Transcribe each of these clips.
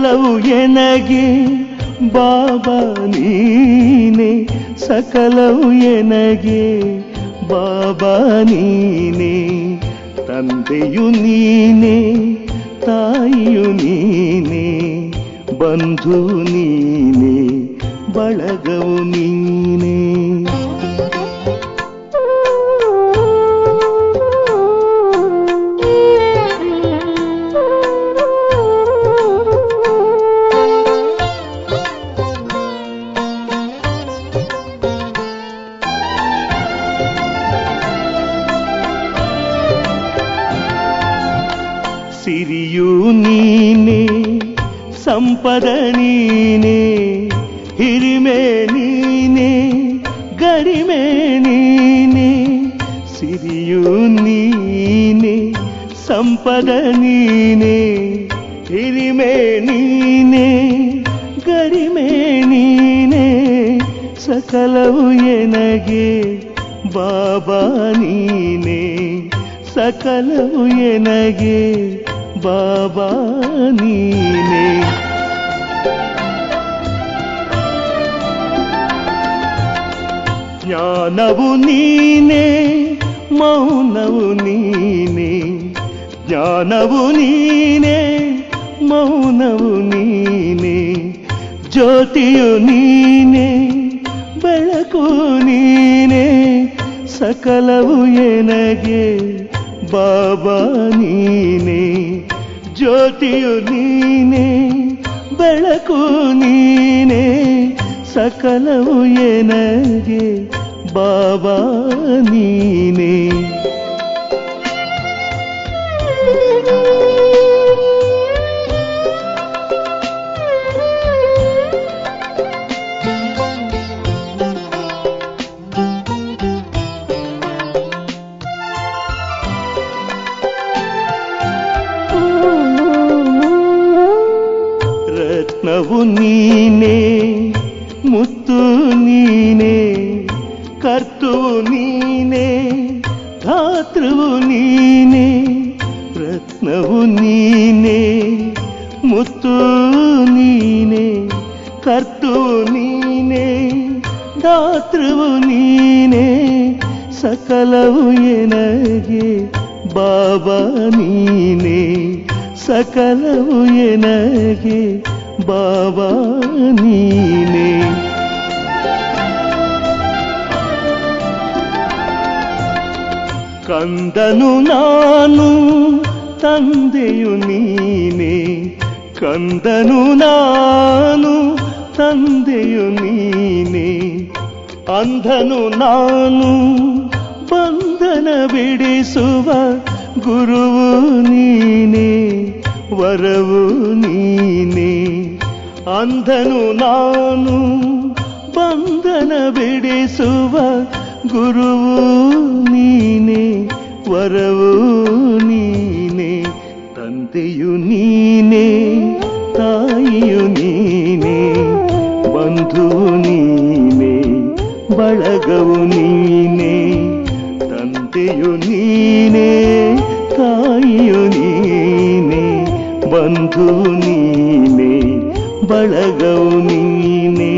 ಸಕಲವು ಎನಗೆ, ಬಾಬಾ ನೀನೆ, ಸಕಲವು ಎನಗೆ, ಬಾಬಾ ನೀನೆ, ತಂದೆಯು ನೀನೆ, ತಾಯಿಯು ನೀನೆ, ಬಂಧು ನೀನೆ, ಬಳಗವು ನೀನೆ ಸಂಪದ ನೀನೆ ಹಿರಿಮೆ ನೀನೆ ಗರಿಮೆ ನೀನೆ ಸಿರಿಯು ನೀನೆ ಸಂಪದ ನೀನೆ ಹಿರಿಮೆ ನೀನೆ ಗರಿಮೆ ನೀನೆ ಸಕಲವು ಎನಗೆ ಬಾಬಾ ನೀನೆ ಸಕಲವು ಎನಗೆ ಬಾಬಾ ನೀನೆ ಜ್ಞಾನವು ನೀನೇ, ಮೌನವು ನೀನೇ, ಜ್ಞಾನವು ನೀನೇ, ಮೌನವು ನೀನೇ, ಜ್ಯೋತಿಯು ನೀನೇ, ಬೆಳಕು ನೀನೇ, ಸಕಲವು ಎನಗೆ ಬಾಬಾ ನೀನೇ, ಜ್ಯೋತಿಯು ನೀನೇ, ಬೆಳಕು ನೀನೇ, ಸಕಲವು ಎನಗೆ ಬಾಬಾ ನೀನೆ ರತ್ನವು ನೀನೆ ಕರ್ತುವು ನೀನೆ ಧಾತೃವು ನೀನೆ ಸಕಲವು ಎನಗೆ ಬಾಬಾ ನೀನೆ ಸಕಲವು ಎನಗೆ ಬಾಬಾ ನೀನೆ ಕಂದನು ನಾನು ತಂದೆಯು ನೀನೆ ಕಂದನು ನಾನು ತಂದೆಯು ನೀನೆ ಅಂಧನು ನಾನು ಬಂಧನ ಬಿಡಿಸುವ ಗುರುವು ನೀನೆ ವರವು ನೀನೆ ಅಂಧನು ನಾನು ಬಂಧನ ಬಿಡಿಸುವ ಗುರುವು ನೀನೆ ವರವು ನೀನೆ ತಂದೆಯು ನೀನೆ ತಾಯಿಯು ನೀನೆ ಬಳಗವು ನೀನೆ ತಂದೆಯು ನೀನೆ ತಾಯಿಯು ನೀನೆ ಬಂಧು ನೀನೆ ಬಳಗವು ನೀನೆ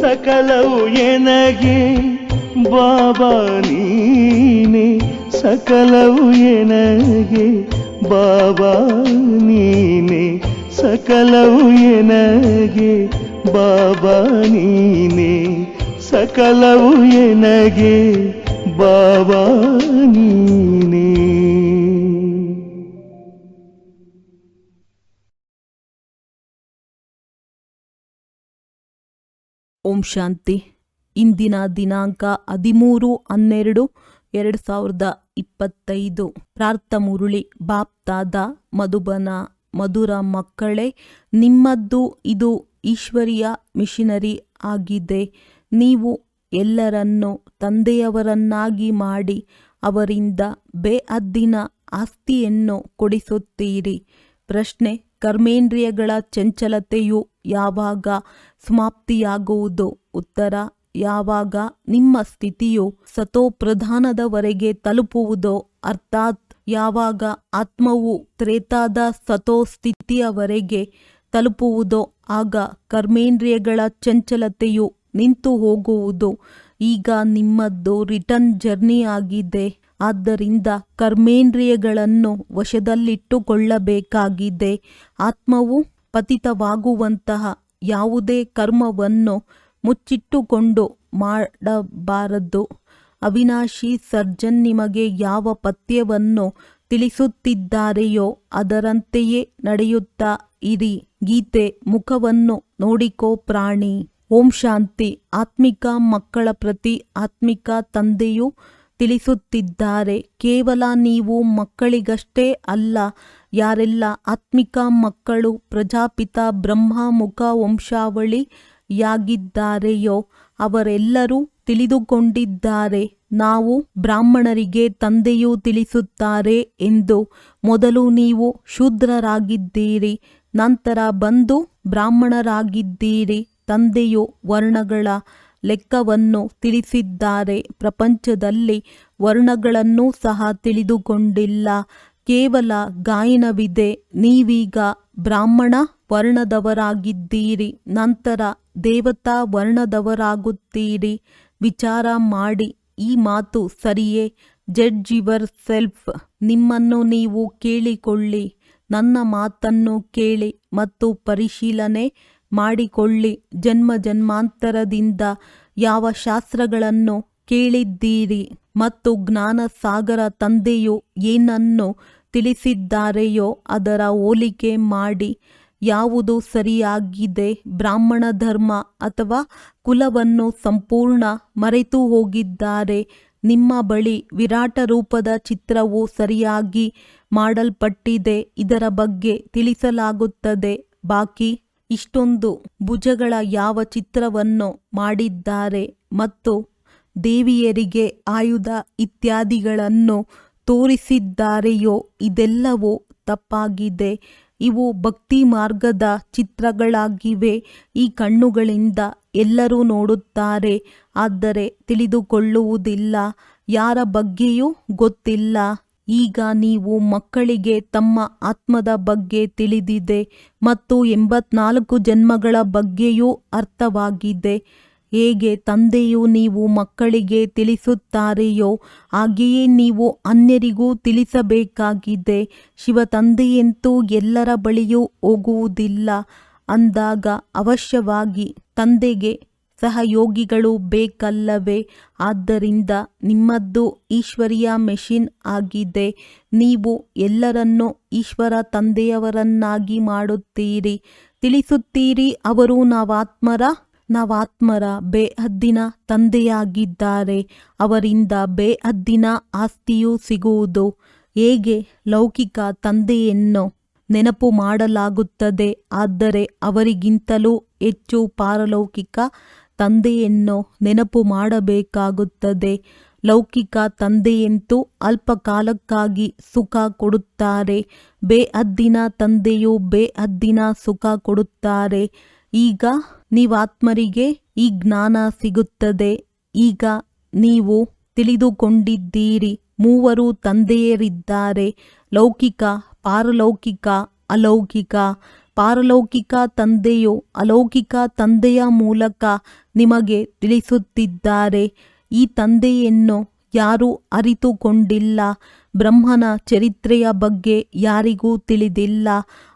ಸಕಲವು ಎನಗೆ ಬಾಬಾ ನೀನೆ ಸಕಲವು ಎನಗೆ ಬಾಬಾ ನೀನೆ ಸಕಲವು ಎನಗೆ ಬಾಬಾ ನೀನೆ ಸಕಲವು ಎನಗೆ ಬಾಬಾ ನೀನೆ. ಓಂ ಶಾಂತಿ. ಇಂದಿನ ದಿನಾಂಕ ಹದಿಮೂರು ಹನ್ನೆರಡು ಎರಡು ಸಾವಿರದ ಇಪ್ಪತ್ತೈದು. ಪ್ರಾರ್ಥ ಮುರುಳಿ, ಬಾಪ್ತಾದ, ಮಧುಬನ, ಮಧುರ ಮಕ್ಕಳೇ, ನಿಮ್ಮದ್ದು ಇದು ಈಶ್ವರೀಯ ಮಿಷಿನರಿ ಆಗಿದೆ. ನೀವು ಎಲ್ಲರನ್ನು ತಂದೆಯವರನ್ನಾಗಿ ಮಾಡಿ ಅವರಿಂದ ಬೇಅದ್ದಿನ ಆಸ್ತಿಯನ್ನು ಕೊಡಿಸುತ್ತೀರಿ. ಪ್ರಶ್ನೆ, ಕರ್ಮೇಂದ್ರಿಯಗಳ ಚಂಚಲತೆಯು ಯಾವಾಗ ಸಮಾಪ್ತಿಯಾಗುವುದು? ಉತ್ತರ, ಯಾವಾಗ ನಿಮ್ಮ ಸ್ಥಿತಿಯು ಸತೋಪ್ರಧಾನದವರೆಗೆ ತಲುಪುವುದೋ, ಅರ್ಥಾತ್ ಯಾವಾಗ ಆತ್ಮವು ತ್ರೇತಾದ ಸತೋ ಸ್ಥಿತಿಯವರೆಗೆ ತಲುಪುವುದೋ, ಆಗ ಕರ್ಮೇಂದ್ರಿಯಗಳ ಚಂಚಲತೆಯು ನಿಂತು ಹೋಗುವುದು. ಈಗ ನಿಮ್ಮದ್ದು ರಿಟರ್ನ್ ಜರ್ನಿ ಆಗಿದೆ. ಆದ್ದರಿಂದ ಕರ್ಮೇಂದ್ರಿಯಗಳನ್ನು ವಶದಲ್ಲಿಟ್ಟುಕೊಳ್ಳಬೇಕಾಗಿದೆ. ಆತ್ಮವು ಪತಿತವಾಗುವಂತಹ ಯಾವುದೇ ಕರ್ಮವನ್ನು ಮುಚ್ಚಿಟ್ಟುಕೊಂಡು ಮಾಡಬಾರದು. ಅವಿನಾಶಿ ಸರ್ಜನ್ ನಿಮಗೆ ಯಾವ ಪಥ್ಯವನ್ನು ತಿಳಿಸುತ್ತಿದ್ದಾರೆಯೋ ಅದರಂತೆಯೇ ನಡೆಯುತ್ತಾ ಇರಿ. ಗೀತೆ ಮುಖವನ್ನು ನೋಡಿಕೋ ಪ್ರಾಣಿ. ಓಂ ಶಾಂತಿ. ಆತ್ಮಿಕ ಮಕ್ಕಳ ಪ್ರತಿ ಆತ್ಮಿಕ ತಂದೆಯು ತಿಳಿಸುತ್ತಿದ್ದಾರೆ. ಕೇವಲ ನೀವು ಮಕ್ಕಳಿಗಷ್ಟೇ ಅಲ್ಲ, ಯಾರೆಲ್ಲ ಆತ್ಮಿಕ ಮಕ್ಕಳು ಪ್ರಜಾಪಿತ ಬ್ರಹ್ಮಮುಖ ವಂಶಾವಳಿಯಾಗಿದ್ದಾರೆಯೋ, ಅವರೆಲ್ಲರೂ ತಿಳಿದುಕೊಂಡಿದ್ದಾರೆ. ನಾವು ಬ್ರಾಹ್ಮಣರಿಗೆ ತಂದೆಯು ತಿಳಿಸುತ್ತಾರೆ ಎಂದು ಮೊದಲು ನೀವು ಶೂದ್ರರಾಗಿದ್ದೀರಿ, ನಂತರ ಬಂದು ಬ್ರಾಹ್ಮಣರಾಗಿದ್ದೀರಿ. ತಂದೆಯು ವರ್ಣಗಳ ಲೆಕ್ಕವನ್ನು ತಿಳಿಸಿದ್ದಾರೆ. ಪ್ರಪಂಚದಲ್ಲಿ ವರ್ಣಗಳನ್ನು ಸಹ ತಿಳಿದುಕೊಂಡಿಲ್ಲ. ಕೇವಲ ಗಾಯನವಿದೆ. ನೀವೀಗ ಬ್ರಾಹ್ಮಣ ವರ್ಣದವರಾಗಿದ್ದೀರಿ. ನಂತರ ದೇವತಾ ವರ್ಣದವರಾಗುತ್ತೀರಿ. ವಿಚಾರ ಮಾಡಿ. ಈ ಮಾತು ಸರಿಯೇ? Judge yourself. ನಿಮ್ಮನ್ನು ನೀವು ಕೇಳಿಕೊಳ್ಳಿ. ನನ್ನ ಮಾತನ್ನು ಕೇಳಿ ಮತ್ತು ಪರಿಶೀಲನೆ ಮಾಡಿಕೊಳ್ಳಿ. ಜನ್ಮ ಜನ್ಮಾಂತರದಿಂದ ಯಾವ ಶಾಸ್ತ್ರಗಳನ್ನು ಕೇಳಿದ್ದೀರಿ ಮತ್ತು ಜ್ಞಾನ ಸಾಗರ ತಂದೆಯು ಏನನ್ನು ತಿಳಿಸಿದ್ದಾರೆಯೋ ಅದರ ಹೋಲಿಕೆ ಮಾಡಿ. ಯಾವುದು ಸರಿಯಾಗಿದೆ? ಬ್ರಾಹ್ಮಣ ಧರ್ಮ ಅಥವಾ ಕುಲವನ್ನು ಸಂಪೂರ್ಣ ಮರೆತು ಹೋಗಿದ್ದಾರೆ. ನಿಮ್ಮ ಬಳಿ ವಿರಾಟ ರೂಪದ ಚಿತ್ರವು ಸರಿಯಾಗಿ ಮಾಡಲ್ಪಟ್ಟಿದೆ. ಇದರ ಬಗ್ಗೆ ತಿಳಿಸಲಾಗುತ್ತದೆ. ಬಾಕಿ ಇಷ್ಟೊಂದು ಭುಜಗಳ ಯಾವ ಚಿತ್ರವನ್ನು ಮಾಡಿದ್ದಾರೆ ಮತ್ತು ದೇವಿಯರಿಗೆ ಆಯುಧ ಇತ್ಯಾದಿಗಳನ್ನು ತೋರಿಸಿದ್ದಾರೆಯೋ ಇದೆಲ್ಲವೂ ತಪ್ಪಾಗಿದೆ. ಇವು ಭಕ್ತಿ ಮಾರ್ಗದ ಚಿತ್ರಗಳಾಗಿವೆ. ಈ ಕಣ್ಣುಗಳಿಂದ ಎಲ್ಲರೂ ನೋಡುತ್ತಾರೆ. ಆದರೆ ತಿಳಿದುಕೊಳ್ಳುವುದಿಲ್ಲ. ಯಾರ ಬಗ್ಗೆಯೂ ಗೊತ್ತಿಲ್ಲ. ಈಗ ನೀವು ಮಕ್ಕಳಿಗೆ ತಮ್ಮ ಆತ್ಮದ ಬಗ್ಗೆ ತಿಳಿದಿದೆ ಮತ್ತು ಎಂಬತ್ನಾಲ್ಕು ಜನ್ಮಗಳ ಬಗ್ಗೆಯೂ ಅರ್ಥವಾಗಿದೆ. ಹೇಗೆ ತಂದೆಯು ನೀವು ಮಕ್ಕಳಿಗೆ ತಿಳಿಸುತ್ತಾರೆಯೋ ಹಾಗೆಯೇ ನೀವು ಅನ್ಯರಿಗೂ ತಿಳಿಸಬೇಕಾಗಿದೆ. ಶಿವ ತಂದೆಯಂತೂ ಎಲ್ಲರ ಬಳಿಯೂ ಹೋಗುವುದಿಲ್ಲ. ಅಂದಾಗ ಅವಶ್ಯವಾಗಿ ತಂದೆಗೆ ಸಹಯೋಗಿಗಳು ಬೇಕಲ್ಲವೇ? ಆದ್ದರಿಂದ ನಿಮ್ಮದ್ದು ಈಶ್ವರಿಯ ಮೆಷಿನ್ ಆಗಿದೆ. ನೀವು ಎಲ್ಲರನ್ನೂ ಈಶ್ವರ ತಂದೆಯವರನ್ನಾಗಿ ಮಾಡುತ್ತೀರಿ. ತಿಳಿಸುತ್ತೀರಿ, ಅವರು ನಾವಾತ್ಮರ? ನವಾತ್ಮರ ಬೇಹದ್ದಿನ ತಂದೆಯಾಗಿದ್ದಾರೆ. ಅವರಿಂದ ಬೇಹದ್ದಿನ ಆಸ್ತಿಯೂ ಸಿಗುವುದು. ಹೇಗೆ? ಲೌಕಿಕ ತಂದೆಯನ್ನು ನೆನಪು ಮಾಡಲಾಗುತ್ತದೆ. ಆದರೆ ಅವರಿಗಿಂತಲೂ ಹೆಚ್ಚು ಪಾರಲೌಕಿಕ ತಂದೆಯನ್ನು ನೆನಪು ಮಾಡಬೇಕಾಗುತ್ತದೆ. ಲೌಕಿಕ ತಂದೆಯಂತೂ ಅಲ್ಪಕಾಲಕ್ಕಾಗಿ ಸುಖ ಕೊಡುತ್ತಾರೆ. ಬೇಅದ್ದಿನ ತಂದೆಯು ಬೇಅದ್ದಿನ ಸುಖ ಕೊಡುತ್ತಾರೆ. ಈಗ ನೀವಾತ್ಮರಿಗೆ ಈ ಜ್ಞಾನ ಸಿಗುತ್ತದೆ. ಈಗ ನೀವು ತಿಳಿದುಕೊಂಡಿದ್ದೀರಿ, ಮೂವರು ತಂದೆಯರಿದ್ದಾರೆ. ಲೌಕಿಕ, ಪಾರಲೌಕಿಕ, ಅಲೌಕಿಕ. ಪಾರಲೌಕಿಕ ತಂದೆಯು ಅಲೌಕಿಕ ತಂದೆಯ ಮೂಲಕ ನಿಮಗೆ ತಿಳಿಸುತ್ತಿದ್ದಾರೆ. ಈ ತಂದೆಯನ್ನು ಯಾರೂ ಅರಿತುಕೊಂಡಿಲ್ಲ. ಬ್ರಹ್ಮನ ಚರಿತ್ರೆಯ ಬಗ್ಗೆ ಯಾರಿಗೂ ತಿಳಿದಿಲ್ಲ.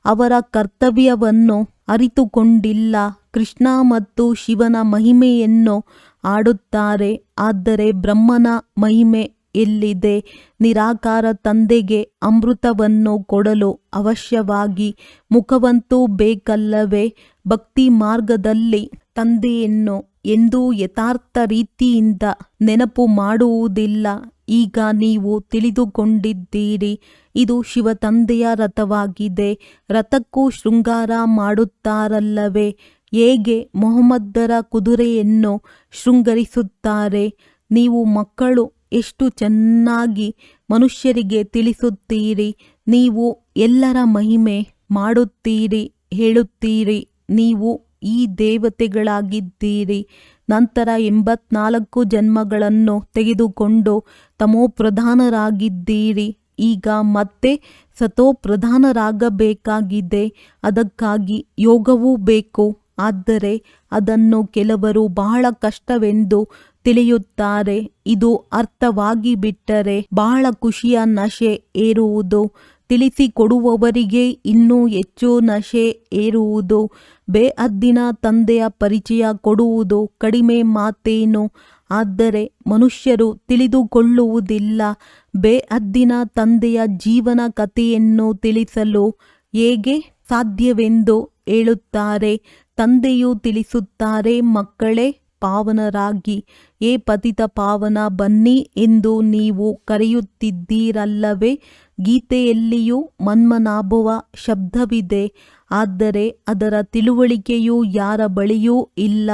ಅವರ ಕರ್ತವ್ಯವನ್ನು ಅರಿತುಕೊಂಡಿಲ್ಲ. ಕೃಷ್ಣ ಮತ್ತು ಶಿವನ ಮಹಿಮೆಯನ್ನು ಆಡುತ್ತಾರೆ. ಆದರೆ ಬ್ರಹ್ಮನ ಮಹಿಮೆ ಎಲ್ಲಿದೆ? ನಿರಾಕಾರ ತಂದೆಗೆ ಅಮೃತವನ್ನು ಕೊಡಲು ಅವಶ್ಯವಾಗಿ ಮುಖವಂತೂ ಬೇಕಲ್ಲವೇ? ಭಕ್ತಿ ಮಾರ್ಗದಲ್ಲಿ ತಂದೆಯನ್ನು ಎಂದೂ ಯಥಾರ್ಥ ರೀತಿಯಿಂದ ನೆನಪು ಮಾಡುವುದಿಲ್ಲ. ಈಗ ನೀವು ತಿಳಿದುಕೊಂಡಿದ್ದೀರಿ, ಇದು ಶಿವ ತಂದೆಯ ರಥವಾಗಿದೆ. ರಥಕ್ಕೂ ಶೃಂಗಾರ ಮಾಡುತ್ತಾರಲ್ಲವೇ? ಹೇಗೆ ಮೊಹಮ್ಮದ್ದರ ಕುದುರೆಯನ್ನು ಶೃಂಗರಿಸುತ್ತಾರೆ? ನೀವು ಮಕ್ಕಳು ಎಷ್ಟು ಚೆನ್ನಾಗಿ ಮನುಷ್ಯರಿಗೆ ತಿಳಿಸುತ್ತೀರಿ. ನೀವು ಎಲ್ಲರ ಮಹಿಮೆ ಮಾಡುತ್ತೀರಿ, ಹೇಳುತ್ತೀರಿ. ನೀವು ಈ ದೇವತೆಗಳಾಗಿದ್ದೀರಿ. ನಂತರ ಎಂಬತ್ನಾಲ್ಕು ಜನ್ಮಗಳನ್ನು ತೆಗೆದುಕೊಂಡು ತಮೋಪ್ರಧಾನರಾಗಿದ್ದೀರಿ. ಈಗ ಮತ್ತೆ ಸತೋಪ್ರಧಾನರಾಗಬೇಕಾಗಿದೆ. ಅದಕ್ಕಾಗಿ ಯೋಗವೂ ಬೇಕು. ಆದರೆ ಅದನ್ನು ಕೆಲವರು ಬಹಳ ಕಷ್ಟವೆಂದು ತಿಳಿಯುತ್ತಾರೆ. ಇದು ಅರ್ಥವಾಗಿ ಬಿಟ್ಟರೆ ಬಹಳ ಖುಷಿಯ ನಶೆ ಏರುವುದು. ತಿಳಿಸಿಕೊಡುವವರಿಗೆ ಇನ್ನೂ ಹೆಚ್ಚು ನಶೆ ಏರುವುದು. ಬೇಅದ್ದಿನ ತಂದೆಯ ಪರಿಚಯ ಕೊಡುವುದು ಕಡಿಮೆ ಮಾತೇನು. ಆದರೆ ಮನುಷ್ಯರು ತಿಳಿದುಕೊಳ್ಳುವುದಿಲ್ಲ. ಬೇಅದ್ದಿನ ತಂದೆಯ ಜೀವನ ಕಥೆಯನ್ನು ತಿಳಿಸಲು ಹೇಗೆ ಸಾಧ್ಯವೆಂದು ಹೇಳುತ್ತಾರೆ. ತಂದೆಯು ತಿಳಿಸುತ್ತಾರೆ, ಮಕ್ಕಳೇ ಪಾವನರಾಗಿ. ಏ ಪತಿತ ಪಾವನ, ಬನ್ನಿ ಎಂದು ನೀವು ಕರೆಯುತ್ತಿದ್ದೀರಲ್ಲವೇ? ಗೀತೆಯಲ್ಲಿಯೂ ಮನ್ಮನಾಭುವ ಶಬ್ದವಿದೆ. ಆದರೆ ಅದರ ತಿಳುವಳಿಕೆಯು ಯಾರ ಬಳಿಯೂ ಇಲ್ಲ.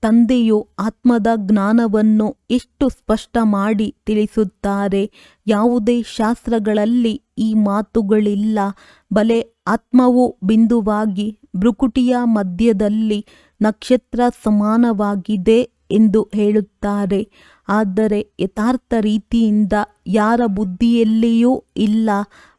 ತಂದೆಯು ಆತ್ಮದ ಜ್ಞಾನವನ್ನು ಎಷ್ಟು ಸ್ಪಷ್ಟ ಮಾಡಿ ತಿಳಿಸುತ್ತಾರೆ. ಯಾವುದೇ ಶಾಸ್ತ್ರಗಳಲ್ಲಿ ಈ ಮಾತುಗಳಿಲ್ಲ. ಬಲೆ ಆತ್ಮವು ಬಿಂದುವಾಗಿ ಭ್ರುಕುಟಿಯ ಮಧ್ಯದಲ್ಲಿ ನಕ್ಷತ್ರ ಸಮಾನವಾಗಿದೆ ಎಂದು ಹೇಳುತ್ತಾರೆ. ಆದರೆ ಯಥಾರ್ಥ ರೀತಿಯಿಂದ ಯಾರ ಬುದ್ಧಿಯಲ್ಲಿಯೂ ಇಲ್ಲ.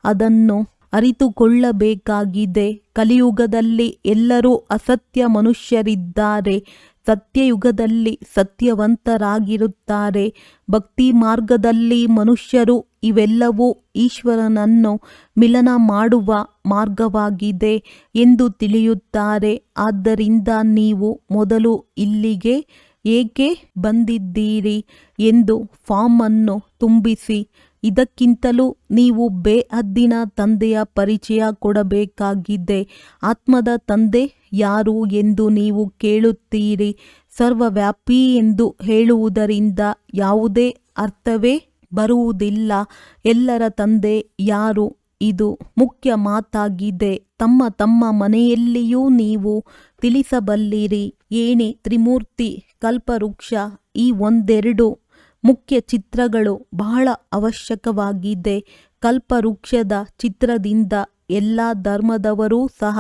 ಅದನ್ನು ಅರಿತುಕೊಳ್ಳಬೇಕಾಗಿದೆ. ಕಲಿಯುಗದಲ್ಲಿ ಎಲ್ಲರೂ ಅಸತ್ಯ ಮನುಷ್ಯರಿದ್ದಾರೆ. ಸತ್ಯಯುಗದಲ್ಲಿ ಸತ್ಯವಂತರಾಗಿರುತ್ತಾರೆ. ಭಕ್ತಿ ಮಾರ್ಗದಲ್ಲಿ ಮನುಷ್ಯರು ಇವೆಲ್ಲವೂ ಈಶ್ವರನನ್ನು ಮಿಲನ ಮಾಡುವ ಮಾರ್ಗವಾಗಿದೆ ಎಂದು ತಿಳಿಯುತ್ತಾರೆ. ಆದ್ದರಿಂದ ನೀವು ಮೊದಲು ಇಲ್ಲಿಗೆ ಏಕೆ ಬಂದಿದ್ದೀರಿ ಎಂದು ಫಾರ್ಮ್ ಅನ್ನು ತುಂಬಿಸಿ. ಇದಕ್ಕಿಂತಲೂ ನೀವು ಬೇಹದ್ದಿನ ತಂದೆಯ ಪರಿಚಯ ಕೊಡಬೇಕಾಗಿದೆ. ಆತ್ಮದ ತಂದೆ ಯಾರು ಎಂದು ನೀವು ಕೇಳುತ್ತೀರಿ? ಸರ್ವವ್ಯಾಪಿ ಎಂದು ಹೇಳುವುದರಿಂದ ಯಾವುದೇ ಅರ್ಥವೇ ಬರುವುದಿಲ್ಲ. ಎಲ್ಲರ ತಂದೆ ಯಾರು? ಇದು ಮುಖ್ಯ ಮಾತಾಗಿದೆ. ತಮ್ಮ ತಮ್ಮ ಮನೆಯಲ್ಲಿಯೂ ನೀವು ತಿಳಿಸಬಲ್ಲಿರಿ. ಏಣಿ ತ್ರಿಮೂರ್ತಿ ಕಲ್ಪವೃಕ್ಷ ಈ ಒಂದೆರಡು ಮುಖ್ಯ ಚಿತ್ರಗಳು ಬಹಳ ಅವಶ್ಯಕವಾಗಿದೆ. ಕಲ್ಪವೃಕ್ಷದ ಚಿತ್ರದಿಂದ ಎಲ್ಲ ಧರ್ಮದವರೂ ಸಹ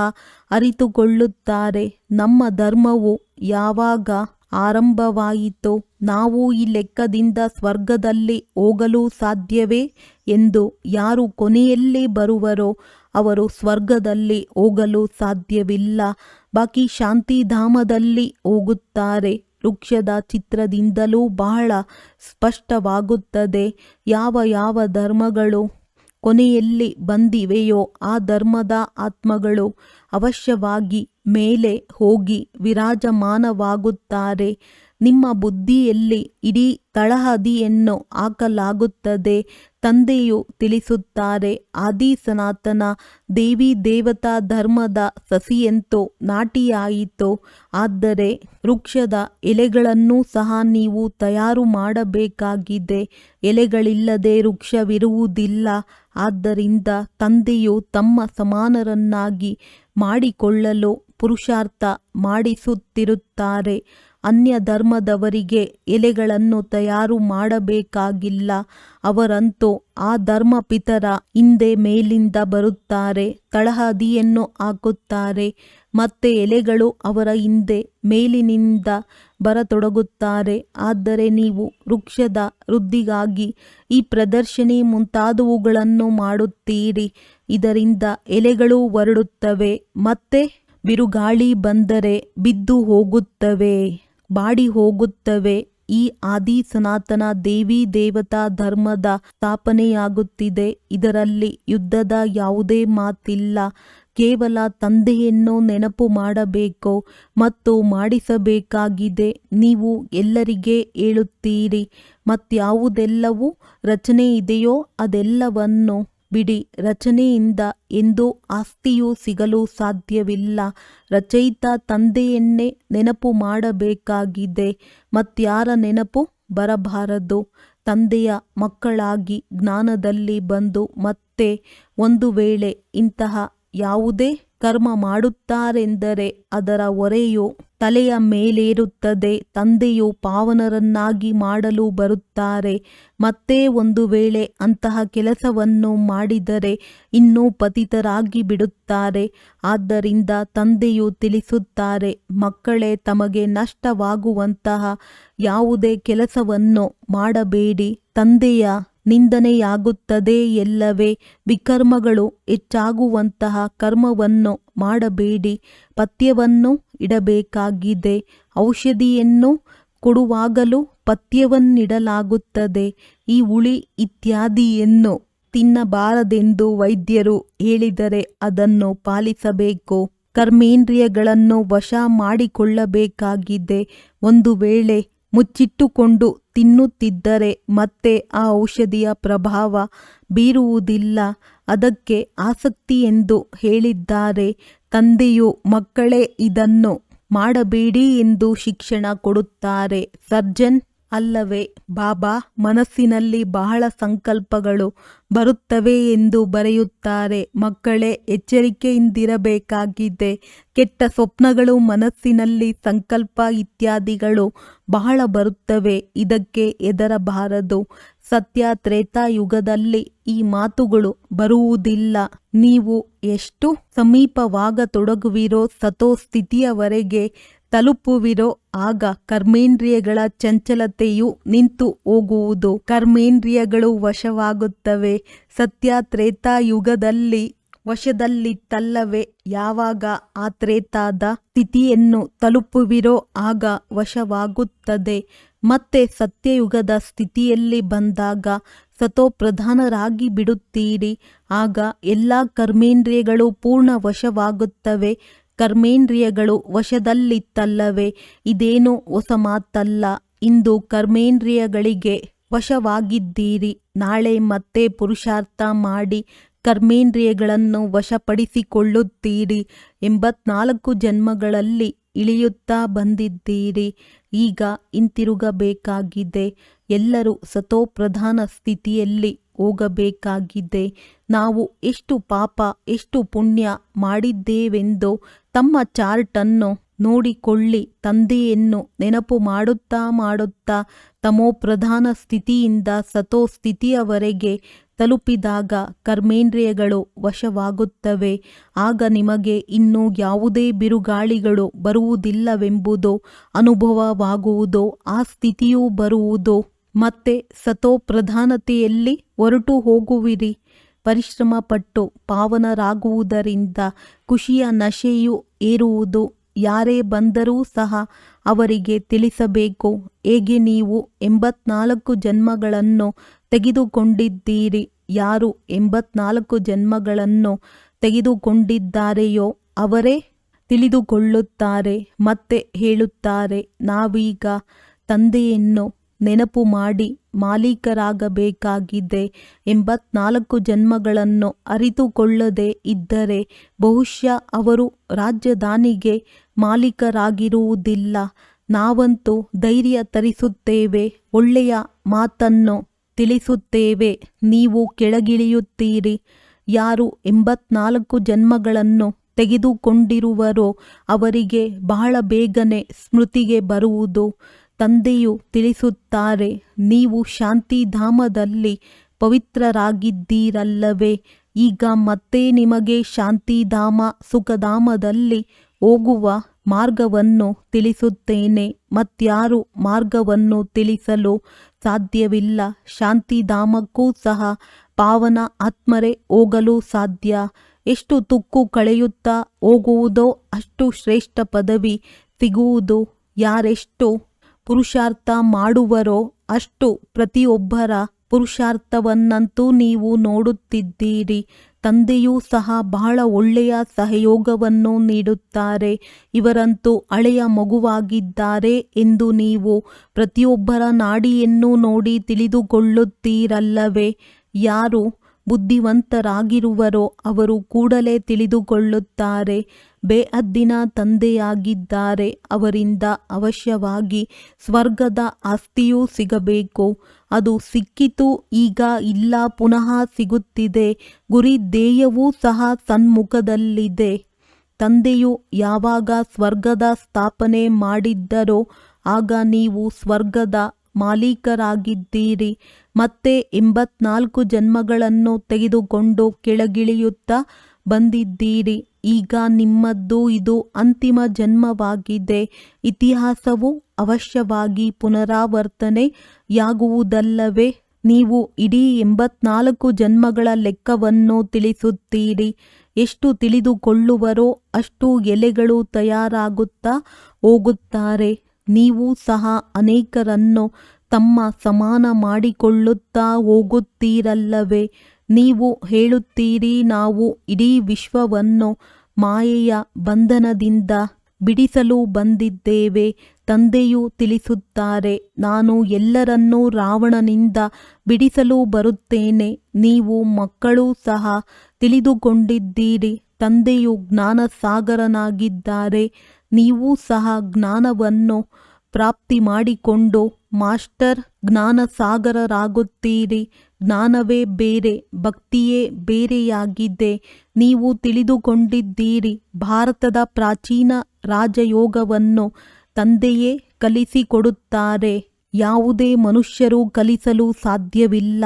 ಅರಿತುಕೊಳ್ಳುತ್ತಾರೆ. ನಮ್ಮ ಧರ್ಮವು ಯಾವಾಗ ಆರಂಭವಾಯಿತೋ ನಾವು ಈ ಲೆಕ್ಕದಿಂದ ಸ್ವರ್ಗದಲ್ಲಿ ಹೋಗಲು ಸಾಧ್ಯವೇ ಎಂದು ಯಾರು ಕೊನೆಯಲ್ಲಿ ಬರುವರೋ ಅವರು ಸ್ವರ್ಗದಲ್ಲಿ ಹೋಗಲು ಸಾಧ್ಯವಿಲ್ಲ. ಬಾಕಿ ಶಾಂತಿಧಾಮದಲ್ಲಿ ಹೋಗುತ್ತಾರೆ. ವೃಕ್ಷದ ಚಿತ್ರದಿಂದಲೂ ಬಹಳ ಸ್ಪಷ್ಟವಾಗುತ್ತದೆ. ಯಾವ ಯಾವ ಧರ್ಮಗಳು ಕೊನೆಯಲ್ಲಿ ಬಂದಿವೆಯೋ ಆ ಧರ್ಮದ ಆತ್ಮಗಳು ಅವಶ್ಯವಾಗಿ ಮೇಲೆ ಹೋಗಿ ವಿರಾಜಮಾನವಾಗುತ್ತಾರೆ. ನಿಮ್ಮ ಬುದ್ಧಿಯಲ್ಲಿ ಇಡೀ ತಳಹದಿಯನ್ನು ಹಾಕಲಾಗುತ್ತದೆ. ತಂದೆಯು ತಿಳಿಸುತ್ತಾರೆ ಆದಿ ಸನಾತನ ದೇವಿ ದೇವತಾ ಧರ್ಮದ ಸಸಿಯಂತೂ ನಾಟಿಯಾಯಿತು. ಆದರೆ ವೃಕ್ಷದ ಎಲೆಗಳನ್ನು ಸಹ ನೀವು ತಯಾರು ಮಾಡಬೇಕಾಗಿದೆ. ಎಲೆಗಳಿಲ್ಲದೆ ವೃಕ್ಷವಿರುವುದಿಲ್ಲ. ಆದ್ದರಿಂದ ತಂದೆಯು ತಮ್ಮ ಸಮಾನರನ್ನಾಗಿ ಮಾಡಿಕೊಳ್ಳಲು ಪುರುಷಾರ್ಥ ಮಾಡಿಸುತ್ತಿರುತ್ತಾರೆ. ಅನ್ಯ ಧರ್ಮದವರಿಗೆ ಎಲೆಗಳನ್ನು ತಯಾರು ಮಾಡಬೇಕಾಗಿಲ್ಲ. ಅವರಂತೂ ಆ ಧರ್ಮಪಿತರ ಹಿಂದೆ ಮೇಲಿಂದ ಬರುತ್ತಾರೆ, ತಳಹದಿಯನ್ನು ಹಾಕುತ್ತಾರೆ, ಮತ್ತೆ ಎಲೆಗಳು ಅವರ ಹಿಂದೆ ಮೇಲಿನಿಂದ ಬರತೊಡಗುತ್ತಾರೆ. ಆದರೆ ನೀವು ವೃಕ್ಷದ ವೃದ್ಧಿಗಾಗಿ ಈ ಪ್ರದರ್ಶನಿ ಮುಂತಾದವುಗಳನ್ನು ಮಾಡುತ್ತೀರಿ. ಇದರಿಂದ ಎಲೆಗಳು ಹೊರಡುತ್ತವೆ, ಮತ್ತೆ ಬಿರುಗಾಳಿ ಬಂದರೆ ಬಿದ್ದು ಹೋಗುತ್ತವೆ. ಬಾಡಿ ಹೋಗುತ್ತವೆ ಈ ಆದಿ ಸನಾತನ ದೇವಿ ದೇವತಾ ಧರ್ಮದ ಸ್ಥಾಪನೆಯಾಗುತ್ತಿದೆ. ಇದರಲ್ಲಿ ಯುದ್ಧದ ಯಾವುದೇ ಮಾತಿಲ್ಲ. ಕೇವಲ ತಂದೆಯನ್ನು ನೆನಪು ಮಾಡಬೇಕು ಮತ್ತು ಮಾಡಿಸಬೇಕಾಗಿದೆ. ನೀವು ಎಲ್ಲರಿಗೆ ಹೇಳುತ್ತೀರಿ, ಮತ್ಯಾವುದೆಲ್ಲವೂ ರಚನೆ ಇದೆಯೋ ಅದೆಲ್ಲವನ್ನು ಬಿಡಿ, ರಚನೆಯಿಂದ ಎಂದೋ ಆಸ್ತಿಯು ಸಿಗಲು ಸಾಧ್ಯವಿಲ್ಲ. ರಚಯಿತ ತಂದೆಯನ್ನೇ ನೆನಪು ಮಾಡಬೇಕಾಗಿದೆ. ಮತ್ಯಾರ ನೆನಪು ಬರಬಾರದು. ತಂದೆಯ ಮಕ್ಕಳಾಗಿ ಜ್ಞಾನದಲ್ಲಿ ಬಂದು ಮತ್ತೆ ಒಂದು ವೇಳೆ ಇಂತಹ ಯಾವುದೇ ಕರ್ಮ ಮಾಡುತ್ತಾರೆಂದರೆ ಅದರ ಒರೆಯು ತಲೆಯ ಮೇಲೇರುತ್ತದೆ. ತಂದೆಯು ಪಾವನರನ್ನಾಗಿ ಮಾಡಲು ಬರುತ್ತಾರೆ. ಮತ್ತೆ ಒಂದು ವೇಳೆ ಅಂತಹ ಕೆಲಸವನ್ನು ಮಾಡಿದರೆ ಇನ್ನೂ ಪತಿತರಾಗಿ ಬಿಡುತ್ತಾರೆ. ಆದ್ದರಿಂದ ತಂದೆಯು ತಿಳಿಸುತ್ತಾರೆ, ಮಕ್ಕಳೇ, ತಮಗೆ ನಷ್ಟವಾಗುವಂತಹ ಯಾವುದೇ ಕೆಲಸವನ್ನು ಮಾಡಬೇಡಿ. ತಂದೆಯ ನಿಂದನೆಯಾಗುತ್ತದೆ ಎಲ್ಲವೇ. ವಿಕರ್ಮಗಳು ಹೆಚ್ಚಾಗುವಂತಹ ಕರ್ಮವನ್ನು ಮಾಡಬೇಡಿ. ಪಥ್ಯವನ್ನು ಇಡಬೇಕಾಗಿದೆ. ಔಷಧಿಯನ್ನು ಕೊಡುವಾಗಲೂ ಪಥ್ಯವನ್ನಿಡಲಾಗುತ್ತದೆ. ಈ ಉಳಿ ಇತ್ಯಾದಿಯನ್ನು ತಿನ್ನಬಾರದೆಂದು ವೈದ್ಯರು ಹೇಳಿದರೆ ಅದನ್ನು ಪಾಲಿಸಬೇಕು. ಕರ್ಮೇಂದ್ರಿಯಗಳನ್ನು ವಶ ಮಾಡಿಕೊಳ್ಳಬೇಕಾಗಿದೆ. ಒಂದು ವೇಳೆ ಮುಚ್ಚಿಟ್ಟುಕೊಂಡು ತಿನ್ನುತ್ತಿದ್ದರೆ ಮತ್ತೆ ಆ ಔಷಧಿಯ ಪ್ರಭಾವ ಬೀರುವುದಿಲ್ಲ. ಅದಕ್ಕೆ ಆಸಕ್ತಿ ಎಂದು ಹೇಳಿದ್ದಾರೆ. ತಂದೆಯು, ಮಕ್ಕಳೇ, ಇದನ್ನು ಮಾಡಬೇಡಿ ಎಂದು ಶಿಕ್ಷಣ ಕೊಡುತ್ತಾರೆ. ಸರ್ಜನ್ ಅಲ್ಲವೇ, ಬಾಬಾ, ಮನಸ್ಸಿನಲ್ಲಿ ಬಹಳ ಸಂಕಲ್ಪಗಳು ಬರುತ್ತವೆ ಎಂದು ಬರೆಯುತ್ತಾರೆ. ಮಕ್ಕಳೇ, ಎಚ್ಚರಿಕೆಯಿಂದಿರಬೇಕಾಗಿದೆ. ಕೆಟ್ಟ ಸ್ವಪ್ನಗಳು, ಮನಸ್ಸಿನಲ್ಲಿ ಸಂಕಲ್ಪ ಇತ್ಯಾದಿಗಳು ಬಹಳ ಬರುತ್ತವೆ. ಇದಕ್ಕೆ ಎದರಬಾರದು ಸತ್ಯ ತ್ರೇತಾಯುಗದಲ್ಲಿ ಈ ಮಾತುಗಳು ಬರುವುದಿಲ್ಲ. ನೀವು ಎಷ್ಟು ಸಮೀಪವಾಗತೊಡಗುವಿರೋ ಸತೋ ಸ್ಥಿತಿಯವರೆಗೆ ತಲುಪುವಿರೋ ಆಗ ಕರ್ಮೇಂದ್ರಿಯಗಳ ಚಂಚಲತೆಯು ನಿಂತು ಹೋಗುವುದು. ಕರ್ಮೇಂದ್ರಿಯಗಳು ವಶವಾಗುತ್ತವೆ. ಸತ್ಯ ತ್ರೇತಾಯುಗದಲ್ಲಿ ವಶದಲ್ಲಿತ್ತಲ್ಲವೇ? ಯಾವಾಗ ಆ ತ್ರೇತಾದ ಸ್ಥಿತಿಯನ್ನು ತಲುಪುವಿರೋ ಆಗ ವಶವಾಗುತ್ತದೆ. ಮತ್ತೆ ಸತ್ಯಯುಗದ ಸ್ಥಿತಿಯಲ್ಲಿ ಬಂದಾಗ ಸತೋಪ್ರಧಾನರಾಗಿ ಬಿಡುತ್ತೀರಿ. ಆಗ ಎಲ್ಲ ಕರ್ಮೇಂದ್ರಿಯಗಳು ಪೂರ್ಣ ವಶವಾಗುತ್ತವೆ. ಕರ್ಮೇಂದ್ರಿಯಗಳು ವಶದಲ್ಲಿತ್ತಲ್ಲವೇ? ಇದೇನು ಹೊಸ ಮಾತಲ್ಲ. ಇಂದು ಕರ್ಮೇಂದ್ರಿಯಗಳಿಗೆ ವಶವಾಗಿದ್ದೀರಿ. ನಾಳೆ ಮತ್ತೆ ಪುರುಷಾರ್ಥ ಮಾಡಿ ಕರ್ಮೇಂದ್ರಿಯಗಳನ್ನು ವಶಪಡಿಸಿಕೊಳ್ಳುತ್ತೀರಿ. ಎಂಬತ್ನಾಲ್ಕು ಜನ್ಮಗಳಲ್ಲಿ ಇಳಿಯುತ್ತಾ ಬಂದಿದ್ದೀರಿ. ಈಗ ಹಿಂತಿರುಗಬೇಕಾಗಿದೆ. ಎಲ್ಲರೂ ಸತೋಪ್ರಧಾನ ಸ್ಥಿತಿಯಲ್ಲಿ ಹೋಗಬೇಕಾಗಿದೆ. ನಾವು ಎಷ್ಟು ಪಾಪ, ಎಷ್ಟು ಪುಣ್ಯ ಮಾಡಿದ್ದೇವೆಂದು ತಮ್ಮ ಚಾರ್ಟನ್ನು ನೋಡಿಕೊಳ್ಳಿ, ತಂದೆಯನ್ನು ನೆನಪು ಮಾಡುತ್ತಾ ಮಾಡುತ್ತಾ ತಮೋ ಪ್ರಧಾನ ಸ್ಥಿತಿಯಿಂದ ಸತೋ ಸ್ಥಿತಿಯವರೆಗೆ ತಲುಪಿದಾಗ ಕರ್ಮೇಂದ್ರಿಯಗಳು ವಶವಾಗುತ್ತವೆ. ಆಗ ನಿಮಗೆ ಇನ್ನೂ ಯಾವುದೇ ಬಿರುಗಾಳಿಗಳು ಬರುವುದಿಲ್ಲವೆಂಬುದು ಅನುಭವವಾಗುವುದು, ಆ ಸ್ಥಿತಿಯೂ ಬರುವುದು. ಮತ್ತೆ ಸತೋ ಪ್ರಧಾನತೆಯಲ್ಲಿ ಹೊರಟು ಹೋಗುವಿರಿ ಪರಿಶ್ರಮ ಪಟ್ಟು ಪಾವನರಾಗುವುದರಿಂದ ಖುಷಿಯ ನಶೆಯು ಏರುವುದು. ಯಾರೇ ಬಂದರೂ ಸಹ ಅವರಿಗೆ ತಿಳಿಸಬೇಕು. ಹೇಗೆ ನೀವು ಎಂಬತ್ನಾಲ್ಕು ಜನ್ಮಗಳನ್ನು ತೆಗೆದುಕೊಂಡಿದ್ದೀರಿ? ಯಾರು ಎಂಬತ್ನಾಲ್ಕು ಜನ್ಮಗಳನ್ನು ತೆಗೆದುಕೊಂಡಿದ್ದಾರೆಯೋ ಅವರೇ ತಿಳಿದುಕೊಳ್ಳುತ್ತಾರೆ ಮತ್ತೆ ಹೇಳುತ್ತಾರೆ. ನಾವೀಗ ತಂದೆಯನ್ನು ನೆನಪು ಮಾಡಿ ಮಾಲೀಕರಾಗಬೇಕಾಗಿದೆ ಎಂಬತ್ನಾಲ್ಕು ಜನ್ಮಗಳನ್ನು ಅರಿತುಕೊಳ್ಳದೆ ಇದ್ದರೆ ಬಹುಶಃ ಅವರು ರಾಜಧಾನಿಗೆ ಮಾಲೀಕರಾಗಿರುವುದಿಲ್ಲ. ನಾವಂತೂ ಧೈರ್ಯ ತರಿಸುತ್ತೇವೆ, ಒಳ್ಳೆಯ ಮಾತನ್ನು ತಿಳಿಸುತ್ತೇವೆ, ನೀವು ಕೆಳಗಿಳಿಯುತ್ತೀರಿ. ಯಾರು ಎಂಬತ್ನಾಲ್ಕು ಜನ್ಮಗಳನ್ನು ತೆಗೆದುಕೊಂಡಿರುವರೋ ಅವರಿಗೆ ಬಹಳ ಬೇಗನೆ ಸ್ಮೃತಿಗೆ ಬರುವುದು. ತಂದೆಯು ತಿಳಿಸುತ್ತಾರೆ, ನೀವು ಶಾಂತಿಧಾಮದಲ್ಲಿ ಪವಿತ್ರರಾಗಿದ್ದೀರಲ್ಲವೇ? ಈಗ ಮತ್ತೆ ನಿಮಗೆ ಶಾಂತಿಧಾಮ, ಸುಖಧಾಮದಲ್ಲಿ ಹೋಗುವ ಮಾರ್ಗವನ್ನು ತಿಳಿಸುತ್ತೇನೆ. ಮತ್ಯಾರು ಮಾರ್ಗವನ್ನು ತಿಳಿಸಲು ಸಾಧ್ಯವಿಲ್ಲ. ಶಾಂತಿಧಾಮಕ್ಕೂ ಸಹ ಪಾವನ ಆತ್ಮರೇ ಹೋಗಲು ಸಾಧ್ಯ. ಎಷ್ಟು ತುಕ್ಕು ಕಳೆಯುತ್ತಾ ಹೋಗುವುದೋ ಅಷ್ಟು ಶ್ರೇಷ್ಠ ಪದವಿ ಸಿಗುವುದು. ಯಾರೆಷ್ಟು ಪುರುಷಾರ್ಥ ಮಾಡುವರೋ ಅಷ್ಟು ಪ್ರತಿಯೊಬ್ಬರ ಪುರುಷಾರ್ಥವನ್ನಂತೂ ನೀವು ನೋಡುತ್ತಿದ್ದೀರಿ. ತಂದೆಯೂ ಸಹ ಬಹಳ ಒಳ್ಳೆಯ ಸಹಯೋಗವನ್ನು ನೀಡುತ್ತಾರೆ. ಇವರಂತೂ ಹಳೆಯ ಮಗುವಾಗಿದ್ದಾರೆ ಎಂದು ನೀವು ಪ್ರತಿಯೊಬ್ಬರ ನಾಡಿಯನ್ನು ನೋಡಿ ತಿಳಿದುಕೊಳ್ಳುತ್ತೀರಲ್ಲವೇ? ಯಾರು ಬುದ್ಧಿವಂತರಾಗಿರುವರೋ ಅವರು ಕೂಡಲೇ ತಿಳಿದುಕೊಳ್ಳುತ್ತಾರೆ. ಬೇಅದ್ದಿನ ತಂದೆಯಾಗಿದ್ದಾರೆ. ಅವರಿಂದ ಅವಶ್ಯವಾಗಿ ಸ್ವರ್ಗದ ಆಸ್ತಿಯೂ ಸಿಗಬೇಕು. ಅದು ಸಿಕ್ಕಿತು, ಈಗ ಇಲ್ಲ, ಪುನಃ ಸಿಗುತ್ತಿದೆ. ಗುರಿ ಧ್ಯೇಯವೂ ಸಹ ಸನ್ಮುಖದಲ್ಲಿದೆ. ತಂದೆಯು ಯಾವಾಗ ಸ್ವರ್ಗದ ಸ್ಥಾಪನೆ ಮಾಡಿದ್ದರೋ, ಆಗ ನೀವು ಸ್ವರ್ಗದ ಮಾಲೀಕರಾಗಿದ್ದೀರಿ. ಮತ್ತೆ ಎಂಬತ್ನಾಲ್ಕು ಜನ್ಮಗಳನ್ನು ತೆಗೆದುಕೊಂಡು ಕೆಳಗಿಳಿಯುತ್ತಾ ಬಂದಿದ್ದೀರಿ. ಈಗ ನಿಮ್ಮದ್ದು ಇದು ಅಂತಿಮ ಜನ್ಮವಾಗಿದೆ ಇತಿಹಾಸವು ಅವಶ್ಯವಾಗಿ ಪುನರಾವರ್ತನೆಯಾಗುವುದಲ್ಲವೇ ನೀವು ಇಡೀ ಎಂಬತ್ನಾಲ್ಕು ಜನ್ಮಗಳ ಲೆಕ್ಕವನ್ನು ತಿಳಿಸುತ್ತೀರಿ. ಎಷ್ಟು ತಿಳಿದುಕೊಳ್ಳುವರೋ ಅಷ್ಟು ಎಲೆಗಳು ತಯಾರಾಗುತ್ತಾ ಹೋಗುತ್ತಾರೆ. ನೀವು ಸಹ ಅನೇಕರನ್ನು ತಮ್ಮ ಸಮಾನ ಮಾಡಿಕೊಳ್ಳುತ್ತಾ ಹೋಗುತ್ತೀರಲ್ಲವೇ? ನೀವು ಹೇಳುತ್ತೀರಿ, ನಾವು ಇಡೀ ವಿಶ್ವವನ್ನು ಮಾಯೆಯ ಬಂಧನದಿಂದ ಬಿಡಿಸಲು ಬಂದಿದ್ದೇವೆ. ತಂದೆಯು ತಿಳಿಸುತ್ತಾರೆ, ನಾನು ಎಲ್ಲರನ್ನೂ ರಾವಣನಿಂದ ಬಿಡಿಸಲು ಬರುತ್ತೇನೆ. ನೀವು ಮಕ್ಕಳೂ ಸಹ ತಿಳಿದುಕೊಂಡಿದ್ದೀರಿ, ತಂದೆಯು ಜ್ಞಾನಸಾಗರನಾಗಿದ್ದಾರೆ. ನೀವು ಸಹ ಜ್ಞಾನವನ್ನು ಪ್ರಾಪ್ತಿ ಮಾಡಿಕೊಂಡು ಮಾಸ್ಟರ್ ಜ್ಞಾನಸಾಗರರಾಗುತ್ತೀರಿ. ಜ್ಞಾನವೇ ಬೇರೆ, ಭಕ್ತಿಯೇ ಬೇರೆಯಾಗಿದೆ. ನೀವು ತಿಳಿದುಕೊಂಡಿದ್ದೀರಿ ಭಾರತದ ಪ್ರಾಚೀನ ರಾಜಯೋಗವನ್ನು ತಂದೆಯೇ ಕಲಿಸಿಕೊಡುತ್ತಾರೆ. ಯಾವುದೇ ಮನುಷ್ಯರು ಕಲಿಸಲು ಸಾಧ್ಯವಿಲ್ಲ.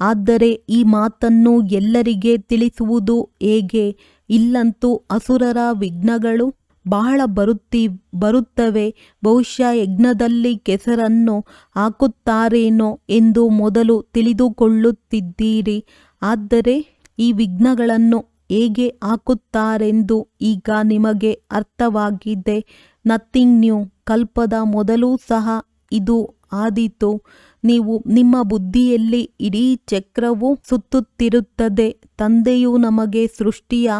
ಆದರೆ ಈ ಮಾತನ್ನು ಎಲ್ಲರಿಗೆ ತಿಳಿಸುವುದು ಹೇಗೆ? ಇಲ್ಲಂತೂ ಅಸುರರ ವಿಘ್ನಗಳು ಬಹಳ ಬರುತ್ತಿ, ಬರುತ್ತವೆ. ಬಹುಶಃ ಯಜ್ಞದಲ್ಲಿ ಕೆಸರನ್ನು ಹಾಕುತ್ತಾರೇನೋ ಎಂದು ಮೊದಲು ತಿಳಿದುಕೊಳ್ಳುತ್ತಿದ್ದೀರಿ. ಆದರೆ ಈ ವಿಘ್ನಗಳನ್ನು ಹೇಗೆ ಹಾಕುತ್ತಾರೆಂದು ಈಗ ನಿಮಗೆ ಅರ್ಥವಾಗಿದೆ. ನಥಿಂಗ್ ನ್ಯೂ ಕಲ್ಪದ ಮೊದಲೂ ಸಹ ಇದು ಆದೀತು. ನೀವು ನಿಮ್ಮ ಬುದ್ಧಿಯಲ್ಲಿ ಇಡೀ ಚಕ್ರವು ಸುತ್ತುತ್ತಿರುತ್ತದೆ. ತಂದೆಯು ನಮಗೆ ಸೃಷ್ಟಿಯ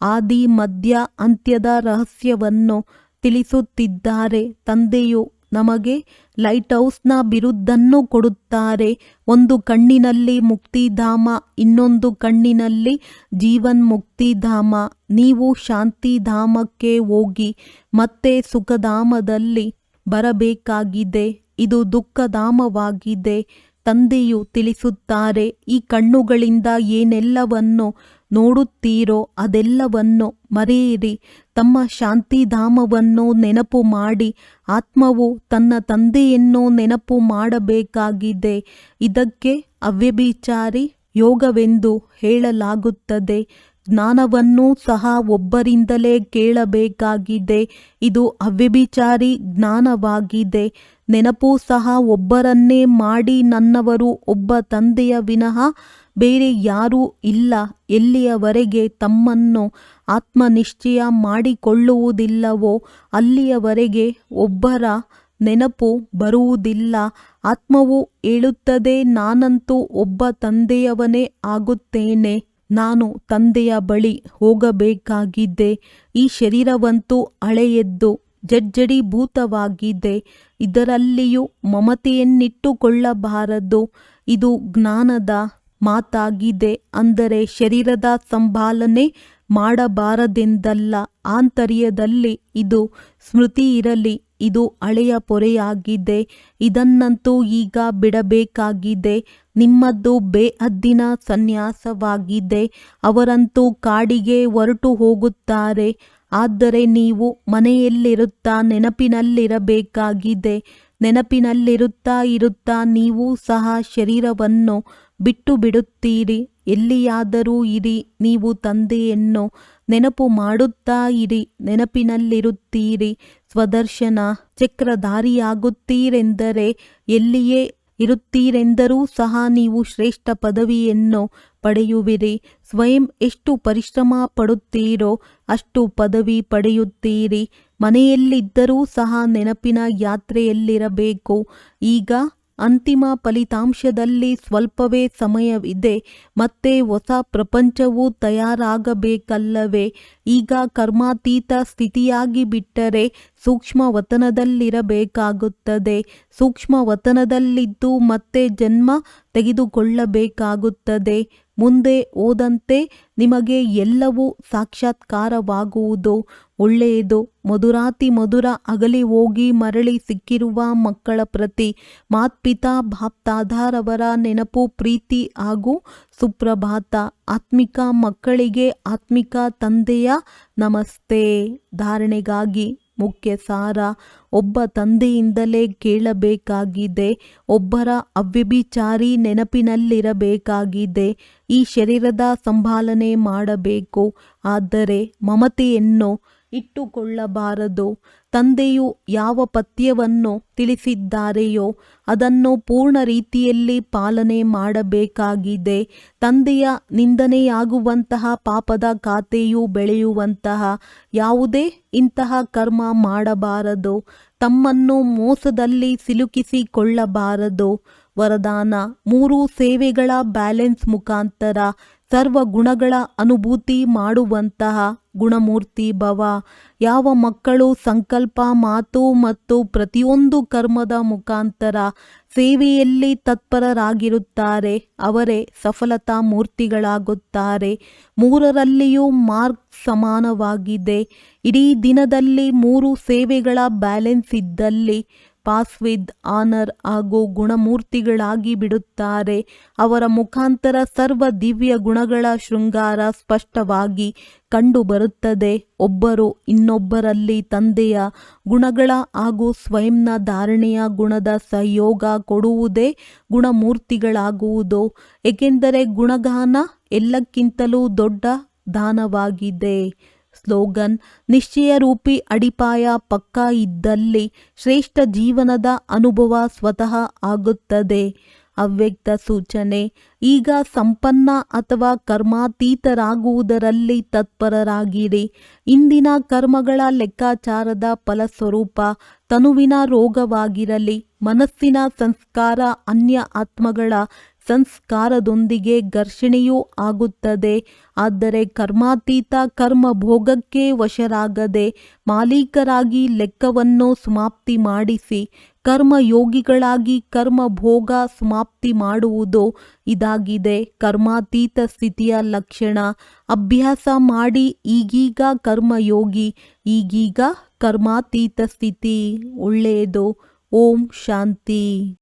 ಆದಿ ಮಧ್ಯ ಅಂತ್ಯದ ರಹಸ್ಯವನ್ನು ತಿಳಿಸುತ್ತಿದ್ದಾರೆ. ತಂದೆಯು ನಮಗೆ ಲೈಟ್ ಹೌಸ್ನ ಬಿರುದನ್ನು ಕೊಡುತ್ತಾರೆ. ಒಂದು ಕಣ್ಣಿನಲ್ಲಿ ಮುಕ್ತಿಧಾಮ, ಇನ್ನೊಂದು ಕಣ್ಣಿನಲ್ಲಿ ಜೀವನ್ ಮುಕ್ತಿಧಾಮ ನೀವು ಶಾಂತಿಧಾಮಕ್ಕೆ ಹೋಗಿ ಮತ್ತೆ ಸುಖಧಾಮದಲ್ಲಿ ಬರಬೇಕಾಗಿದೆ. ಇದು ದುಃಖಧಾಮವಾಗಿದೆ, ತಂದೆಯು ತಿಳಿಸುತ್ತಾರೆ. ಈ ಕಣ್ಣುಗಳಿಂದ ಏನೆಲ್ಲವನ್ನು ನೋಡುತ್ತೀರೋ ಅದೆಲ್ಲವನ್ನು ಮರೆಯಿರಿ. ತಮ್ಮ ಶಾಂತಿಧಾಮವನ್ನು ನೆನಪು ಮಾಡಿ. ಆತ್ಮವು ತನ್ನ ತಂದೆಯನ್ನು ನೆನಪು ಮಾಡಬೇಕಾಗಿದೆ. ಇದಕ್ಕೆ ಅವ್ಯಭಿಚಾರಿ ಯೋಗವೆಂದು ಹೇಳಲಾಗುತ್ತದೆ. ಜ್ಞಾನವನ್ನೂ ಸಹ ಒಬ್ಬರಿಂದಲೇ ಕೇಳಬೇಕಾಗಿದೆ. ಇದು ಅವ್ಯಭಿಚಾರಿ ಜ್ಞಾನವಾಗಿದೆ. ನೆನಪು ಸಹ ಒಬ್ಬರನ್ನೇ ಮಾಡಿ ನನ್ನವರು ಒಬ್ಬ ತಂದೆಯ ವಿನಃ ಬೇರೆ ಯಾರೂ ಇಲ್ಲ. ಎಲ್ಲಿಯವರೆಗೆ ತಮ್ಮನ್ನು ಆತ್ಮನಿಶ್ಚಯ ಮಾಡಿಕೊಳ್ಳುವುದಿಲ್ಲವೋ ಅಲ್ಲಿಯವರೆಗೆ ಒಬ್ಬರ ನೆನಪು ಬರುವುದಿಲ್ಲ. ಆತ್ಮವು ಹೇಳುತ್ತದೆ, ನಾನಂತೂ ಒಬ್ಬ ತಂದೆಯವನೇ ಆಗುತ್ತೇನೆ. ನಾನು ತಂದೆಯ ಬಳಿ ಹೋಗಬೇಕಾಗಿದೆ. ಈ ಶರೀರವಂತೂ ಹಳೆಯದ್ದು ಜಡ್ಜಡೀಭೂತವಾಗಿದೆ ಇದರಲ್ಲಿಯೂ ಮಮತೆಯನ್ನಿಟ್ಟುಕೊಳ್ಳಬಾರದು. ಇದು ಜ್ಞಾನದ ಮಾತಾಗಿದೆ ಅಂದರೆ ಶರೀರದ ಸಂಭಾಲನೆ ಮಾಡಬಾರದೆಂದಲ್ಲ. ಆಂತರ್ಯದಲ್ಲಿ ಇದು ಸ್ಮೃತಿ ಇರಲಿ, ಇದು ಹಳೆಯ ಪೊರೆಯಾಗಿದೆ. ಇದನ್ನಂತೂ ಈಗ ಬಿಡಬೇಕಾಗಿದೆ. ನಿಮ್ಮದ್ದು ಬೇಹದ್ದಿನ ಸನ್ಯಾಸವಾಗಿದೆ. ಅವರಂತೂ ಕಾಡಿಗೆ ಹೊರಟು ಹೋಗುತ್ತಾರೆ. ಆದರೆ ನೀವು ಮನೆಯಲ್ಲಿರುತ್ತಾ ನೆನಪಿನಲ್ಲಿರಬೇಕಾಗಿದೆ. ನೆನಪಿನಲ್ಲಿರುತ್ತಾ ಇರುತ್ತಾ ನೀವು ಸಹ ಶರೀರವನ್ನು ಬಿಟ್ಟು ಬಿಡುತ್ತೀರಿ, ಎಲ್ಲಿಯಾದರೂ ಇರಿ, ನೀವು ತಂದೆಯನ್ನು ನೆನಪು ಮಾಡುತ್ತಾ ಇರಿ, ನೆನಪಿನಲ್ಲಿರುತ್ತೀರಿ, ಸ್ವದರ್ಶನ ಚಕ್ರಧಾರಿಯಾಗುತ್ತೀರೆಂದರೆ ಎಲ್ಲಿಯೇ ಇರುತ್ತೀರೆಂದರೂ ಸಹ ನೀವು ಶ್ರೇಷ್ಠ ಪದವಿಯನ್ನು ಪಡೆಯುವಿರಿ. ಸ್ವಯಂ ಎಷ್ಟು ಪರಿಶ್ರಮ ಪಡುತ್ತೀರೋ ಅಷ್ಟು ಪದವಿ ಪಡೆಯುತ್ತೀರಿ. ಮನೆಯಲ್ಲಿದ್ದರೂ ಸಹ ನೆನಪಿನ ಯಾತ್ರೆಯಲ್ಲಿರಬೇಕು. ಈಗ ಅಂತಿಮ ಫಲಿತಾಂಶದಲ್ಲಿ ಸ್ವಲ್ಪವೇ ಸಮಯವಿದೆ, ಮತ್ತೆ ಹೊಸ ಪ್ರಪಂಚವು ತಯಾರಾಗಬೇಕಲ್ಲವೇ? ಈಗ ಕರ್ಮಾತೀತ ಸ್ಥಿತಿಯಾಗಿ ಬಿಟ್ಟರೆ ಸೂಕ್ಷ್ಮ ವತನದಲ್ಲಿರಬೇಕಾಗುತ್ತದೆ. ಸೂಕ್ಷ್ಮ ವತನದಲ್ಲಿದ್ದು ಮತ್ತೆ ಜನ್ಮ ತೆಗೆದುಕೊಳ್ಳಬೇಕಾಗುತ್ತದೆ. ಮುಂದೆ ಓದಂತೆ ನಿಮಗೆ ಎಲ್ಲವೂ ಸಾಕ್ಷಾತ್ಕಾರವಾಗುವುದು, ಒಳ್ಳೆಯದು, ಮಧುರಾತಿ ಮಧುರ ಅಗಲಿ ಹೋಗಿ ಮರಳಿ ಸಿಕ್ಕಿರುವ ಮಕ್ಕಳ ಪ್ರತಿ ಮಾತ್ಪಿತಾ ಭಾಪ್ತಾಧಾರವರ ನೆನಪು, ಪ್ರೀತಿ ಹಾಗೂ ಸುಪ್ರಭಾತ. ಆತ್ಮಿಕ ಮಕ್ಕಳಿಗೆ ಆತ್ಮಿಕ ತಂದೆಯ ನಮಸ್ತೆ. ಧಾರಣೆಗಾಗಿ ಮುಖ್ಯ ಸಾರ ಒಬ್ಬ ತಂದೆಯಿಂದಲೇ ಕೇಳಬೇಕಾಗಿದೆ, ಒಬ್ಬರ ಅವ್ಯಭಿಚಾರಿ ನೆನಪಿನಲ್ಲಿರಬೇಕಾಗಿದೆ, ಈ ಶರೀರದ ಸಂಭಾಲನೆ ಮಾಡಬೇಕು. ಆದರೆ ಮಮತೆಯನ್ನು ಇಟ್ಟುಕೊಳ್ಳಬಾರದು. ತಂದೆಯು ಯಾವ ಪಥ್ಯವನ್ನು ತಿಳಿಸಿದ್ದಾರೆಯೋ ಅದನ್ನು ಪೂರ್ಣ ರೀತಿಯಲ್ಲಿ ಪಾಲನೆ ಮಾಡಬೇಕಾಗಿದೆ. ತಂದೆಯ ನಿಂದನೆಯಾಗುವಂತಹ ಪಾಪದ ಖಾತೆಯು ಬೆಳೆಯುವಂತಹ ಯಾವುದೇ ಇಂತಹ ಕರ್ಮ ಮಾಡಬಾರದು. ತಮ್ಮನ್ನು ಮೋಸದಲ್ಲಿ ಸಿಲುಕಿಸಿಕೊಳ್ಳಬಾರದು. ವರದಾನ, ಮೂರು ಸೇವೆಗಳ ಬ್ಯಾಲೆನ್ಸ್ ಮುಖಾಂತರ ಸರ್ವ ಗುಣಗಳ ಅನುಭೂತಿ ಮಾಡುವಂತಹ ಗುಣಮೂರ್ತಿ ಭವ. ಯಾವ ಮಕ್ಕಳು ಸಂಕಲ್ಪ, ಮಾತು ಮತ್ತು ಪ್ರತಿಯೊಂದು ಕರ್ಮದ ಮುಖಾಂತರ ಸೇವೆಯಲ್ಲಿ ತತ್ಪರರಾಗಿರುತ್ತಾರೆ, ಅವರೇ ಸಫಲತಾ ಮೂರ್ತಿಗಳಾಗುತ್ತಾರೆ. ಮೂರರಲ್ಲಿಯೂ ಮಾರ್ಕ್ ಸಮಾನವಾಗಿದೆ. ಇಡೀ ದಿನದಲ್ಲಿ ಮೂರು ಸೇವೆಗಳ ಬ್ಯಾಲೆನ್ಸ್ ಇದ್ದಲ್ಲಿ ಪಾಸ್ ವಿದ್ ಆನರ್ ಹಾಗೂ ಗುಣಮೂರ್ತಿಗಳಾಗಿ ಬಿಡುತ್ತಾರೆ. ಅವರ ಮುಖಾಂತರ ಸರ್ವ ದಿವ್ಯ ಗುಣಗಳ ಶೃಂಗಾರ ಸ್ಪಷ್ಟವಾಗಿ ಕಂಡುಬರುತ್ತದೆ. ಒಬ್ಬರು ಇನ್ನೊಬ್ಬರಲ್ಲಿ ತಂದೆಯ ಗುಣಗಳ ಹಾಗೂ ಸ್ವಯಂನ ಧಾರಣೆಯ ಗುಣದ ಸಹಯೋಗ ಕೊಡುವುದೇ ಗುಣಮೂರ್ತಿಗಳಾಗುವುದು. ಏಕೆಂದರೆ ಗುಣಗಾನ ಎಲ್ಲಕ್ಕಿಂತಲೂ ದೊಡ್ಡ ದಾನವಾಗಿದೆ. ಸ್ಲೋಗನ್ ನಿಶ್ಚಯರೂಪಿ ಅಡಿಪಾಯ ಪಕ್ಕಾ ಇದ್ದಲ್ಲಿ ಶ್ರೇಷ್ಠ ಜೀವನದ ಅನುಭವ ಸ್ವತಃ ಆಗುತ್ತದೆ. ಅವ್ಯಕ್ತ ಸೂಚನೆ, ಈಗ ಸಂಪನ್ನ ಅಥವಾ ಕರ್ಮಾತೀತರಾಗುವುದರಲ್ಲಿ ತತ್ಪರರಾಗಿರಿ. ಇಂದಿನ ಕರ್ಮಗಳ ಲೆಕ್ಕಾಚಾರದ ಫಲಸ್ವರೂಪ ತನುವಿನ ರೋಗವಾಗಿರಲಿ, ಮನಸ್ಸಿನ ಸಂಸ್ಕಾರ ಅನ್ಯ ಆತ್ಮಗಳ ಸಂಸ್ಕಾರದೊಂದಿಗೆ ಘರ್ಷಣೆಯೂ ಆಗುತ್ತದೆ. ಆದರೆ ಕರ್ಮಾತೀತ ಕರ್ಮ ಭೋಗಕ್ಕೆ ವಶರಾಗದೆ ಮಾಲೀಕರಾಗಿ ಲೆಕ್ಕವನ್ನು ಸಮಾಪ್ತಿ ಮಾಡಿಸಿ, ಕರ್ಮಯೋಗಿಗಳಾಗಿ ಕರ್ಮ ಭೋಗ ಸಮಾಪ್ತಿ ಮಾಡುವುದು ಇದಾಗಿದೆ. ಕರ್ಮಾತೀತ ಸ್ಥಿತಿಯ ಲಕ್ಷಣ, ಅಭ್ಯಾಸ ಮಾಡಿ ಈಗೀಗ ಕರ್ಮಯೋಗಿ, ಈಗೀಗ ಕರ್ಮಾತೀತ ಸ್ಥಿತಿ. ಒಳ್ಳೆಯದು. ಓಂ ಶಾಂತಿ.